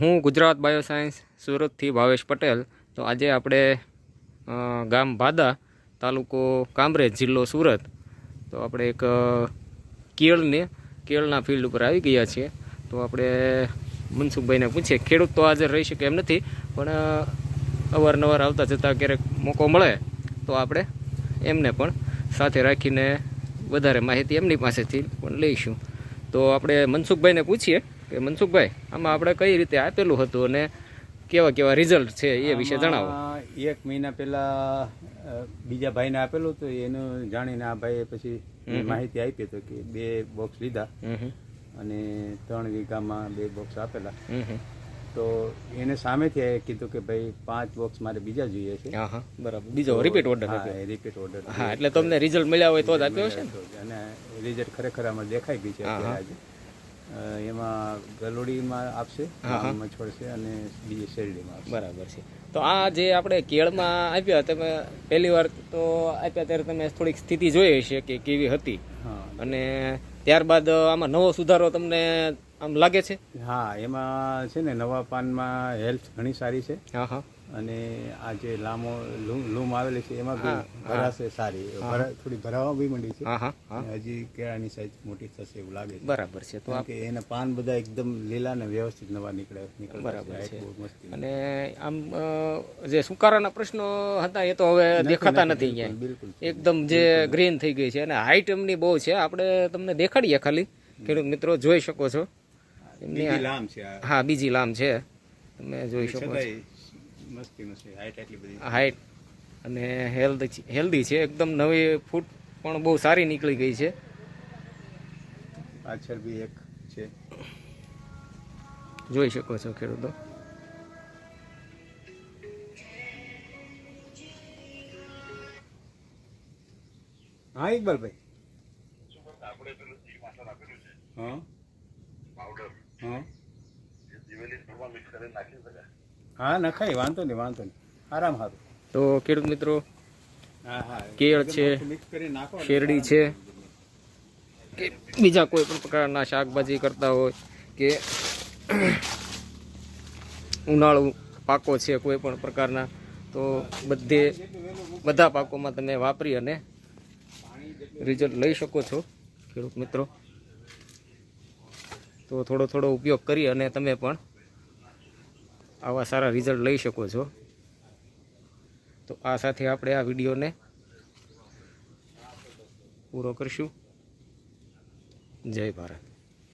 હું ગુજરાત બાયોસાયન્સ, સુરતથી ભાવેશ પટેલ. તો આજે આપણે ગામ ભાદા તાલુકો કામરેજ જિલ્લો સુરત. તો આપણે એક કેળને, કેળના ફિલ્ડ ઉપર આવી ગયા છીએ. તો આપણે મનસુખભાઈને પૂછીએ, ખેડૂત તો હાજર રહી શકે એમ નથી, પણ અવારનવાર આવતા જતાં ક્યારેક મોકો મળે, તો આપણે એમને પણ સાથે રાખીને વધારે માહિતી એમની પાસેથી પણ લઈશું. તો આપણે મનસુખભાઈને પૂછીએ કે મનસુખભાઈ આમાં આપણે કઈ રીતે આપેલું હતું અને કેવા કેવા રિઝલ્ટ છે એ વિશે જણાવો. એક મહિના પહેલા બીજા ભાઈને આપેલું હતું એનું જાણીને આ ભાઈએ પછી માહિતી આપી તો કે બે બોક્સ લીધા. અને ત્રણ વીઘામાં બે બોક્સ આપેલા. તો એને સામેથી એ કીધું કે ભાઈ પાંચ બોક્સ મારે બીજા જોઈએ છે. હા બરાબર. બીજો રિપીટ ઓર્ડર હા રિપીટ ઓર્ડર હા એટલે તમને રિઝલ્ટ મળ્યા હોય તો જ આપ્યો છે અને રિઝલ્ટ ખરેખર આમાં દેખાઈ ગઈ છે આજે. એમાં ગલોડીમાં આપશે ગામમાં છોડશે અને બીજી શેરડીમાં આપશે. બરાબર છે. તો આ જે આપણે કેળમાં આપ્યા તમે પહેલી વાર તો આપ્યા ત્યારે તમે થોડીક સ્થિતિ જોઈ હશે કે કેવી હતી. અને ત્યારબાદ આમાં નવો સુધારો તમને આમ લાગે છે? હા એમાં છે ને નવા પાનમાં હેલ્થ ઘણી સારી છે. હા હા. અને આ જે લાંબો લૂમ લૂમ આવેલી છે એમાં બી ભરાશે સારી. થોડી ભરાવા બી મળી છે. હા હા હા. હજી કેળાની સાઈઝ મોટી થશે એવું લાગે છે. બરાબર છે. તો કે એના પાન બધા એકદમ લીલા ને વ્યવસ્થિત નવા નીકળે બરાબર છે. અને આમ જે સુકારાના પ્રશ્નો હતા એ તો હવે દેખાતા નથી અહીંયા. બિલકુલ. એકદમ જે ગ્રીન થઈ ગઈ છે. અને હાઈટ એમની બહુ છે. આપણે તમને દેખાડીએ ખાલી. ખેડૂત મિત્રો જોઈ શકો છો. એમની લામ છે હા બીજી લામ છે. તમે જોઈ શકો હાઈટ આટલી બધી હાઈટ અને હેલ્ધી હેલ્ધી છે. એકદમ નવી ફૂટ પણ બહુ સારી નીકળી ગઈ છે. પાછળ બી એક છે. જોઈ શકો છો ખેડૂતો. હા ઇકબાલભાઈ. હા? હા હા નખાય વાંધો નહીં વાંધો નહીં. આરામ સારું તો ખેડૂત મિત્રો કેળ છે. શેરડી છે કે બીજા કોઈ પણ પ્રકારના શાકભાજી કરતા હોય કે ઉનાળુ પાકો છે કોઈ પણ પ્રકારના તો બધે બધા પાકોમાં તમે વાપરી અને રિઝલ્ટ લઈ શકો છો ખેડૂત મિત્રો. તો થોડો થોડો ઉપયોગ કરી અને તમે પણ આવા સારા રિઝલ્ટ લઈ શકો છો. તો આ સાથે આપણે આ વિડીયોને પૂરો કરશું. જય ભારત.